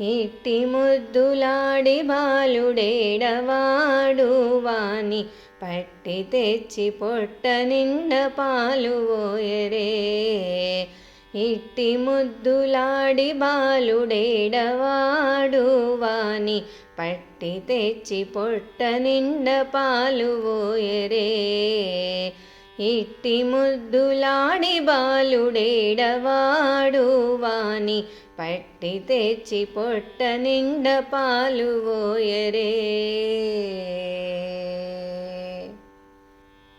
ఇట్టి ముద్దులాడి బాలుడేడవాడు వాని పట్టి తెచ్చి పొట్ట నిండ పాలు ఓయరే. ఇట్టి ముద్దులాడి బాలుడేడవాడు వాని పట్టి తెచ్చి పొట్ట నిండ పాలు ఓయరే. ఇట్టి ముద్దులాడి బాలుడేడవాడు వాని పట్టి తెచ్చి పొట్ట నిండ పాలు ఓయరే.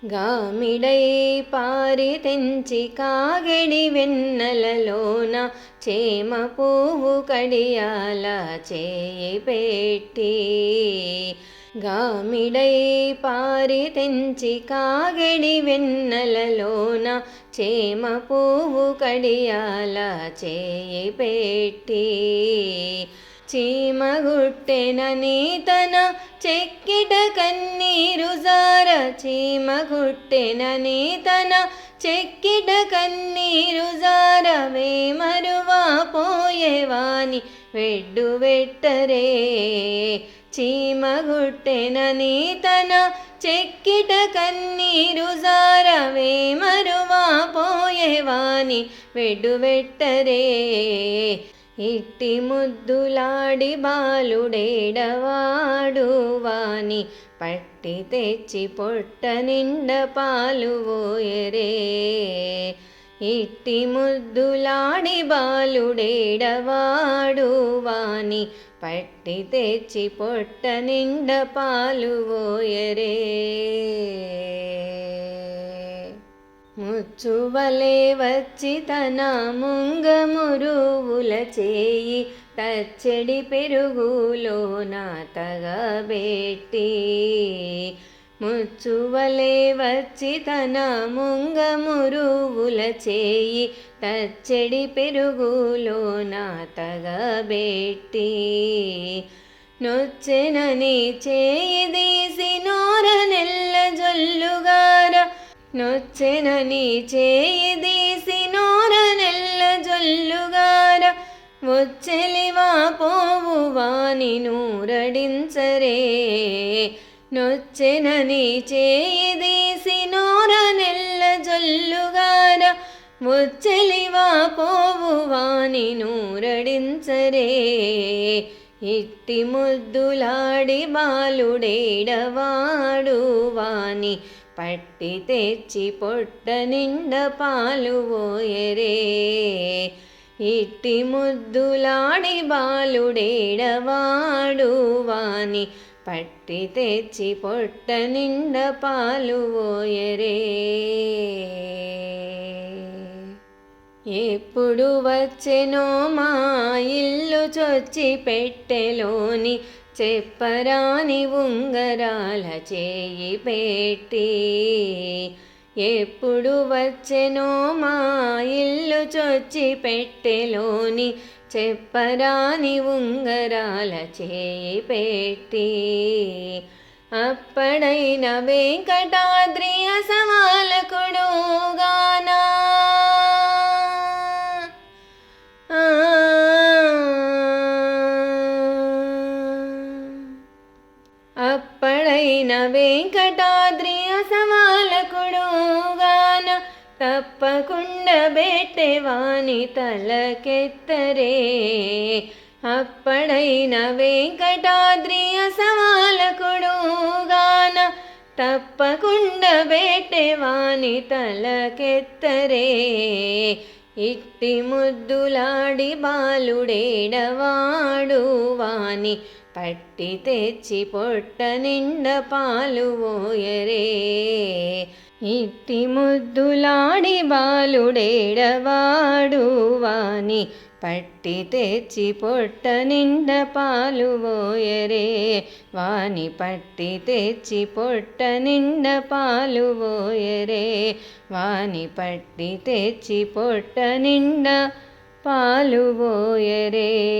గామిడై పారి తెంచి కాగడి వెన్నెలలోన చేమ పువ్వు కడియాల చేయి పెట్టి గామిడై పారి తెంచి కాగడి వెన్నెలలోన చేమ పువ్వు కడియాల చేయి పెట్టి చీమగుట్టెనని నీతన చెక్కిట కన్నీరు జా చీమగుట్టెనని తన చెక్కిట కన్నీరు జారవే మరువా పోయేవాని వెడ్డు వెట్టరే. చీమగుట్టెనని తన చెక్కిట కన్నీరు జారవే మరువా పోయేవాని వెడ్డు వెట్టరే. ఇట్టి ముద్దులాడి బాలుడేడవాడు వాని పట్ పట్టి తెచ్చి పొట్ట నిండ పాలు ఓయరే ఇట్టి ముద్దులాడి బాలుడేడవాడు వాని పట్టి తెచ్చి పొట్ట నిండ పాలు ఓయరే ముచ్చువలే వచ్చి తన ముంగమురువుల చేయి తచ్చడి పెరుగులోన తగబెట్టి ముచ్చువలే వచ్చి తన ముంగమురువుల చేయి తచ్చడి పెరుగులోన తగబెట్టి నొచ్చెనని చేయి తీసి నోర నెల్ల జొల్లుగార నొచ్చెనని చేయి తీసి నోర నెల్ల జొల్లుగార వచ్చెలివా పోవు వాని నూరడించరే నొచ్చెనని చేయిదీసి నోర నెల్ల జొల్లుగార వచ్చెలివా పోవు వాని నూరడించరే ఇట్టి ముద్దులాడి బాలుడేడవాడు వాని పట్టి తెచ్చి పొట్ట నిండ పాలు ఓయరే? ఇట్టి ముద్దులాడి బాలుడేడవాడు వాని పట్టి తెచ్చి పొట్ట నిండ పాలు ఓయరే. ఎప్పుడు వచ్చెనో మా ఇల్లు చొచ్చి పెట్టెలోని చెప్పరాని ఉంగరాల చేయి పెట్టి ఎప్పుడు వచ్చెనో మా ఇల్లు చొచ్చి పెట్టెలోని చెప్పరాని ఉంగరాల చేయి పెట్టి అప్పడైన వెంకటాద్రి అసమాలకుడుగానా అప్పడైన వెంకటాద్రి తప్పకుండా బెట్టెవాని తలకెత్తరే. అప్పడైన వెంకటాద్రి అసమాలకుడు గాన తప్పకుండా బెట్టెవాని తలకెత్తరే. ఇట్టి ముద్దులాడి బాలుడేడవాడు వాని పట్టి తెచ్చి పొట్ట నిండ పాలు ఓయరే ఇట్టి ముద్దులాడి బాలుడేడవాడు వాని పట్టి తెచ్చి పొట్ట నిండ పాలు పోయరే. వాని పట్టి తెచ్చి పొట్ట నిండ పాలు పోయరే. వాని పట్టి తెచ్చి పొట్ట నిండ పాలు పోయరే.